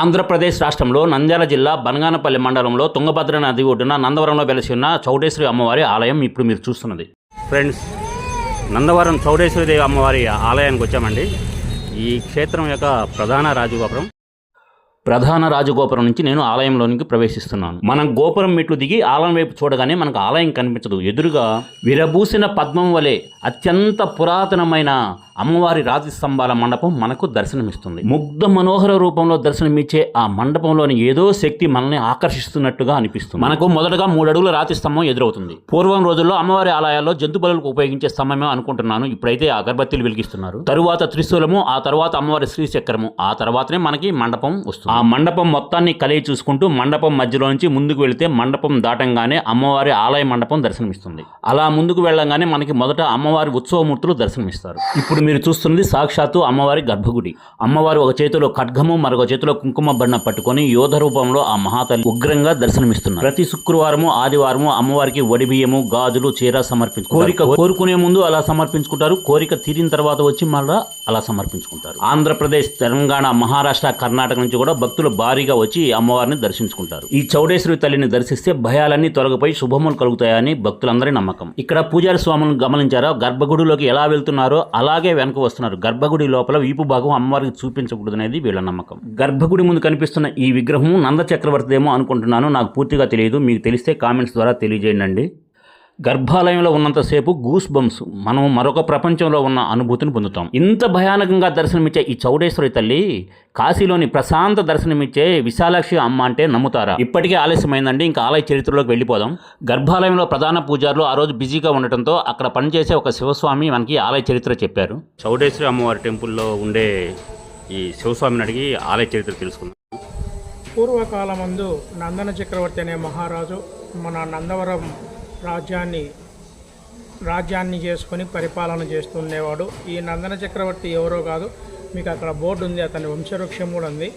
ఆంధ్రప్రదేశ్ రాష్ట్రంలో నంద్యాల జిల్లా బనగానపల్లి మండలంలో తుంగభద్ర నది ఒడ్డున నందవరంలో వెలసి ఉన్న చౌడేశ్వరి అమ్మవారి ఆలయం ఇప్పుడు మీరు చూస్తున్నది. ఫ్రెండ్స్ నందవరం చౌడేశ్వరి దేవి అమ్మవారి ఆలయానికి వచ్చామండి. ఈ క్షేత్రం యొక్క ప్రధాన రాజగోపురం. ప్రధాన రాజగోపురం నుంచి నేను ఆలయంలోనికి ప్రవేశిస్తున్నాను. మనం గోపురం మెట్లు దిగి ఆలయం వైపు చూడగానే మనకు ఆలయం కనిపించదు. ఎదురుగా విరబూసిన పద్మం వలె అత్యంత పురాతనమైన అమ్మవారి రాతి స్తంభాల మండపం మనకు దర్శనమిస్తుంది. ముగ్ధ మనోహర రూపంలో దర్శనమిచ్చే ఆ మండపంలోని ఏదో శక్తి మనల్ని ఆకర్షిస్తున్నట్టుగా అనిపిస్తుంది. మనకు మొదటగా మూడు అడుగుల రాతి స్తంభం ఎదురవుతుంది. పూర్వం రోజుల్లో అమ్మవారి ఆలయాల్లో జంతు బలులకు ఉపయోగించే స్తంభమే అనుకుంటున్నాను. ఇప్పుడైతే అగరబత్తీలు వెలిగిస్తున్నారు. తరువాత త్రిశూలము ఆ తర్వాత అమ్మవారి శ్రీచక్రము ఆ తర్వాతనే మనకి మండపం వస్తుంది. ఆ మండపం మొత్తాన్ని కలిగి చూసుకుంటూ మండపం మధ్యలో నుంచి ముందుకు వెళితే మండపం దాటంగానే అమ్మవారి ఆలయ మండపం దర్శనమిస్తుంది. అలా ముందుకు వెళ్ళంగానే మనకి మొదట అమ్మవారి ఉత్సవమూర్తులు దర్శనమిస్తారు. ఇప్పుడు మీరు చూస్తున్నది సాక్షాత్తు అమ్మవారి గర్భగుడి. అమ్మవారు ఒక చేతిలో ఖడ్గము మరొక చేతిలో కుంకుమ బండ పట్టుకొని యోధ రూపంలో ఆ మహాతల్లి ఉగ్రంగా దర్శనమిస్తున్నారు. ప్రతి శుక్రవారము ఆదివారము అమ్మవారికి వడి బియ్యము గాజులు చీర సమర్పించు కోరిక కోరుకునే ముందు అలా సమర్పించుకుంటారు. కోరిక తీరిన తర్వాత వచ్చి మళ్ళా అలా సమర్పించుకుంటారు. ఆంధ్రప్రదేశ్ తెలంగాణ మహారాష్ట్ర కర్ణాటక నుంచి కూడా భక్తులు భారీగా వచ్చి అమ్మవారిని దర్శించుకుంటారు. ఈ చౌడేశ్వరి తల్లిని దర్శిస్తే భయాలన్నీ తొలగిపోయి శుభములు కలుగుతాయని భక్తులందరి నమ్మకం. ఇక్కడ పూజారి స్వాములను గమనించారా? గర్భగుడిలోకి ఎలా వెళ్తున్నారో అలాగే వెనక వస్తున్నారు. గర్భగుడి లోపల వీపు భాగం అమ్మవారికి చూపించకూడదు అనేది వీళ్ళ నమ్మకం. గర్భగుడి ముందు కనిపిస్తున్న ఈ విగ్రహం నంద చక్రవర్తిదేమో అనుకుంటున్నాను. నాకు పూర్తిగా తెలియదు. మీకు తెలిస్తే కామెంట్స్ ద్వారా తెలియజేయండి గర్భాలయంలో ఉన్నంతసేపు గూస్ బంప్స్ మనం మరొక ప్రపంచంలో ఉన్న అనుభూతిని పొందుతాం. ఇంత భయానకంగా దర్శనమిచ్చే ఈ చౌడేశ్వరి తల్లి కాశీలోని ప్రశాంత దర్శనమిచ్చే విశాలాక్షి అమ్మ అంటే నమ్ముతారా? ఇప్పటికే ఆలస్యమైందండి ఇంకా ఆలయ చరిత్రలోకి వెళ్ళిపోదాం. గర్భాలయంలో ప్రధాన పూజారులు ఆ రోజు బిజీగా ఉండటంతో అక్కడ పనిచేసే ఒక శివస్వామి మనకి ఆలయ చరిత్ర చెప్పారు. చౌడేశ్వరి అమ్మవారి టెంపుల్లో ఉండే ఈ శివస్వామిని అడిగి ఆలయ చరిత్ర తెలుసుకుందాం. పూర్వకాలమందు నందన చక్రవర్తి అనే మహారాజు మన నందవరం రాజ్యాన్ని రాజ్యాన్ని చేసుకొని పరిపాలన చేస్తుండేవాడు. ఈ నందన చక్రవర్తి ఎవరో కాదు మీకు అక్కడ బోర్డు ఉంది అతని వంశవృక్షం కూడా ఉంది.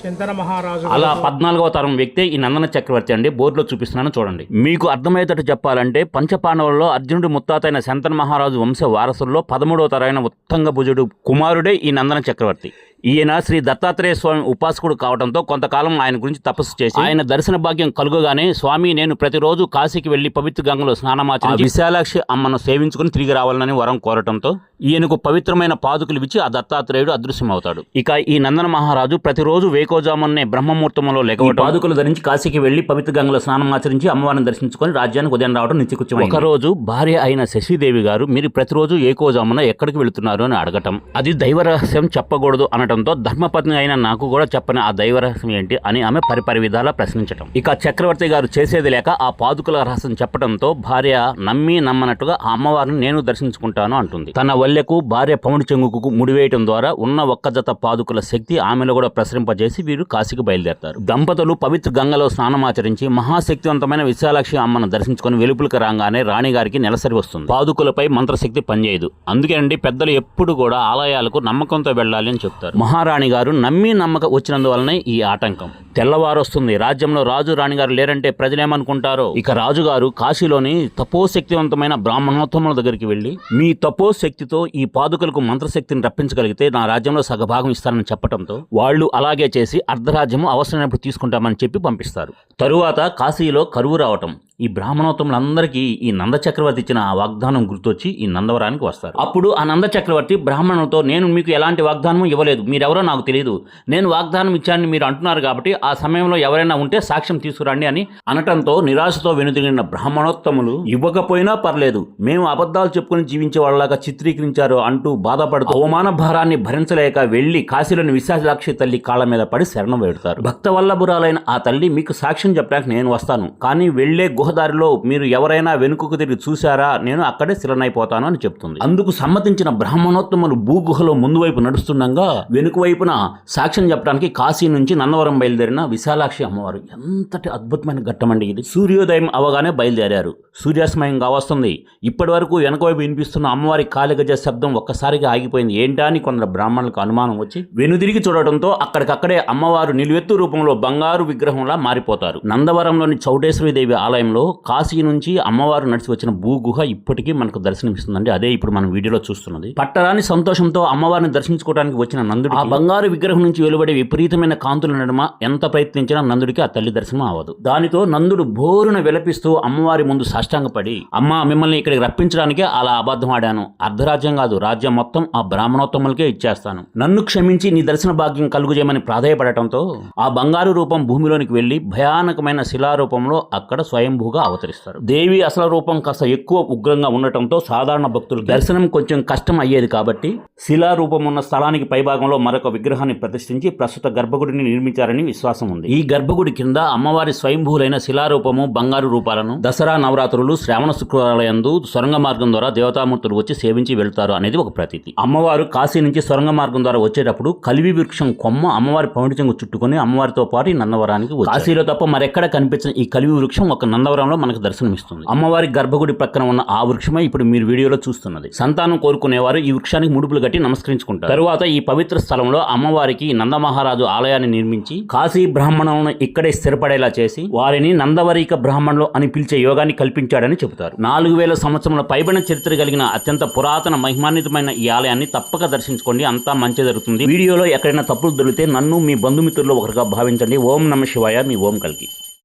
చింతన మహారాజు అలా పద్నాలుగవ తరం వ్యక్తే ఈ నందన చక్రవర్తి అండి. బోర్డులో చూపిస్తున్నాను చూడండి. మీకు అర్థమయ్యేటట్టు చెప్పాలంటే పంచపాండవులలో అర్జునుడి ముత్తాతైన శంతన మహారాజు వంశ వారసుల్లో పదమూడవ తరైన ఉత్తంగ భుజుడు కుమారుడే ఈ నందన చక్రవర్తి. ఈయన శ్రీ దత్తాత్రేయ స్వామి ఉపాసకుడు కావడంతో కొంతకాలం ఆయన గురించి తపస్సు చేసి ఆయన దర్శన భాగ్యం కలుగగానే స్వామి నేను ప్రతిరోజు కాశీకి వెళ్ళి పవిత్ర గంగలో స్నానమాచరించి విశాలాక్షి అమ్మను సేవించుకుని తిరిగి రావాలని వరం కోరటంతో ఈయనకు పవిత్రమైన పాదుకులు ఇచ్చి ఆ దత్తాత్రేయుడు అదృశ్యమవుతాడు. ఇక ఈ నందన మహారాజు ప్రతిరోజు వేకోజామునే బ్రహ్మముహూర్తంలో లేక పాదుకులు ధరించి కాశీకి వెళ్ళి పవిత్ర గంగలో స్నానమాచరించి అమ్మవారిని దర్శించుకొని రాజ్యానికి ఉదయం రావడం నిత్యకృత్యం ఒక రోజు భార్య అయిన శశిదేవి గారు మీరు ప్రతిరోజు ఏకోజామున ఎక్కడికి వెళుతున్నారు? అని అడగటం. అది దైవ రహస్యం చెప్పకూడదు చెప్పడంతో ధర్మపత్ని అయిన నాకు కూడా చెప్పని ఆ దైవ రహస్యం ఏంటి అని ఆమె పరిపరి విధాలా ప్రశ్నించటం. ఇక చక్రవర్తి గారు చేసేది లేక ఆ పాదుకుల రహస్యం చెప్పడంతో భార్య నమ్మి నమ్మనట్టుగా ఆ అమ్మవారిని నేను దర్శించుకుంటాను అంటుంది. తన వల్లెకు భార్య పౌండి చెంగుకు ముడివేయటం ద్వారా ఉన్న ఒక్క జత పాదుకుల శక్తి ఆమెలో కూడా ప్రసరింపజేసి వీరు కాశీకి బయలుదేరతారు. దంపతులు పవిత్ర గంగలో స్నానమాచరించి మహాశక్తివంతమైన విశాలాక్షి అమ్మను దర్శించుకొని వెలుపులకు రాగానే రాణిగారికి నెలసరి వస్తుంది. పాదుకులపై మంత్రశక్తి పనిచేయదు. అందుకే అండి పెద్దలు ఎప్పుడు కూడా ఆలయాలకు నమ్మకంతో వెళ్ళాలి అని చెప్తారు. మహారాణి గారు నమ్మి నమ్మక వచ్చినందువలనే ఈ ఆటంకం. తెల్లవారు వస్తుంది రాజ్యంలో రాజు రాణిగారు లేరంటే ప్రజలేమనుకుంటారో? ఇక రాజుగారు కాశీలోని తపోశక్తివంతమైన బ్రాహ్మణోత్తముల దగ్గరికి వెళ్ళి మీ తపోశక్తితో ఈ పాదుకలకు మంత్రశక్తిని రప్పించగలిగితే నా రాజ్యంలో సగభాగం ఇస్తానని చెప్పడంతో వాళ్ళు అలాగే చేసి అర్ధరాజ్యము అవసరమైనప్పుడు తీసుకుంటామని చెప్పి పంపిస్తారు. తరువాత కాశీలో కరువు రావటం. ఈ బ్రాహ్మణోత్తములందరికీ ఈ నంద చక్రవర్తి ఇచ్చిన ఆ వాగ్దానం గుర్తొచ్చి ఈ నందవరానికి వస్తారు. అప్పుడు ఆ నంద చక్రవర్తి బ్రాహ్మణులతో నేను మీకు ఎలాంటి వాగ్దానం ఇవ్వలేదు. మీరెవరో నాకు తెలియదు నేను వాగ్దానం ఇచ్చానని మీరు అంటున్నారు కాబట్టి ఆ సమయంలో ఎవరైనా ఉంటే సాక్ష్యం తీసుకురండి అని అనటంతో నిరాశతో వెనుదిరిగిన బ్రాహ్మణోత్తములు ఇవ్వకపోయినా పర్లేదు మేము అబద్ధాలు చెప్పుకుని జీవించే వాళ్ళలాగా చిత్రీకరించారు అంటూ బాధపడుతూ అవమాన భారాన్ని భరించలేక వెళ్ళి కాశీలోని విశాలాక్షి తల్లి కాళ్ళ మీద పడి శరణం వేడుతారు. భక్త వల్లభురాలైన ఆ తల్లి మీకు సాక్ష్యం చెప్పడానికి నేను వస్తాను కానీ వెళ్ళే గుహదారిలో మీరు ఎవరైనా వెనుకకు తిరిగి చూశారా నేను అక్కడే శిలనైపోతాను అని చెప్తుంది. అందుకు సమ్మతించిన బ్రాహ్మణోత్తములు భూగుహలో ముందు వైపు నడుస్తుండగా వెనుక వైపున సాక్ష్యం చెప్పడానికి కాశీ నుంచి నందవరం బయలుదేరిన విశాలాక్షి అమ్మవారు. ఎంతటి అద్భుతమైన ఘట్టమండి ఇది. సూర్యోదయం అవగానే బయలుదేరారు. సూర్యాస్తమయం కావస్తుంది. ఇప్పటి వరకు వెనకవైపు వినిపిస్తున్న అమ్మవారి కాలిగజ శబ్దం ఒక్కసారిగా ఆగిపోయింది. ఏంటా అని కొందరు బ్రాహ్మణులకు అనుమానం వచ్చి వెనుదిరిగి చూడటంతో అక్కడికక్కడే అమ్మవారు నిలువెత్తు రూపంలో బంగారు విగ్రహంలా మారిపోతారు. నందవరంలోని చౌడేశ్వరి దేవి ఆలయంలో కాశీ నుంచి అమ్మవారు నడిచి వచ్చిన భూగుహ ఇప్పటికీ మనకు దర్శనమిస్తుందండి. అదే ఇప్పుడు మనం వీడియోలో చూస్తున్నది. పట్టరాని సంతోషంతో అమ్మవారిని దర్శించుకోవడానికి వచ్చిన నందుడు ఆ బంగారు విగ్రహం నుంచి వెలువడే విపరీతమైన కాంతుల నడుమ ఎంత ప్రయత్నించినా నందుడికి ఆ తల్లి దర్శనం అవ్వదు. దానితో నందుడు బోరున విలపిస్తూ అమ్మవారి ముందు సాష్టాంగపడి అమ్మ మిమ్మల్ని ఇక్కడికి రప్పించడానికే అలా అబద్ధం ఆడాను. అర్ధరాజ్యం కాదు రాజ్యం మొత్తం ఆ బ్రాహ్మణోత్తములకే ఇచ్చేస్తాను. నన్ను క్షమించి నీ దర్శన భాగ్యం కలుగుజేయమని ప్రాధాయపడటంతో ఆ బంగారు రూపం భూమిలోనికి వెళ్ళి భయానకమైన శిలారూపంలో అక్కడ స్వయంభూగా అవతరిస్తారు. దేవి అసలు రూపం కాస్త ఎక్కువ ఉగ్రంగా ఉండటంతో సాధారణ భక్తులు దర్శనం కొంచెం కష్టం అయ్యేది కాబట్టి శిలారూపం ఉన్న స్థలానికి పైభాగంలో మరొక విగ్రహాన్ని ప్రతిష్ఠించి ప్రస్తుత గర్భగుడిని నిర్మించారని విశ్వాసం ఉంది. ఈ గర్భగుడి కింద అమ్మవారి స్వయంభూలైన శిలారూపము బంగారు రూపాలను దసరా నవరాత్రులు శ్రావణ శుక్రవాలయందు సొరంగ మార్గం ద్వారా దేవతామూర్తులు వచ్చి సేవించి వెళ్తారు అనేది ఒక ప్రతీతి. అమ్మవారు కాశీ నుంచి సొరంగ మార్గం ద్వారా వచ్చేటప్పుడు కలివి వృక్షం కొమ్మ అమ్మవారి పౌండి చెంగు చుట్టుకొని అమ్మవారితో పాటు ఈ నందవరానికి కాశీలో తప్ప మరెక్కడ కనిపించిన ఈ కలివి వృక్షం ఒక నందవరంలో మనకు దర్శనమిస్తుంది. అమ్మవారి గర్భగుడి పక్కన ఉన్న ఆ వృక్షమే ఇప్పుడు మీరు వీడియోలో చూస్తున్నది. సంతానం కోరుకునేవారు ఈ వృక్షానికి ముడుపులు కట్టి నమస్కరించుకుంటారు. తరువాత ఈ పవిత్ర స్థలంలో అమ్మవారికి నందమహారాజు ఆలయాన్ని నిర్మించి కాశీ కాశీ బ్రాహ్మణులను ఇక్కడే స్థిరపడేలా చేసి వారిని నందవరిక బ్రాహ్మణులు అని పిలిచే యోగాన్ని కల్పించాడని చెబుతారు. నాలుగు వేల సంవత్సరముల పైబడిన చరిత్ర కలిగిన అత్యంత పురాతన మహిమాన్వితమైన ఈ ఆలయాన్ని తప్పక దర్శించుకోండి. అంతా మంచి జరుగుతుంది. వీడియోలో ఎక్కడైనా తప్పులు దొరికితే నన్ను మీ బంధుమిత్రుల్లో ఒకరిగా భావించండి. ఓం నమ శివాయ. మీ ఓం కలిగి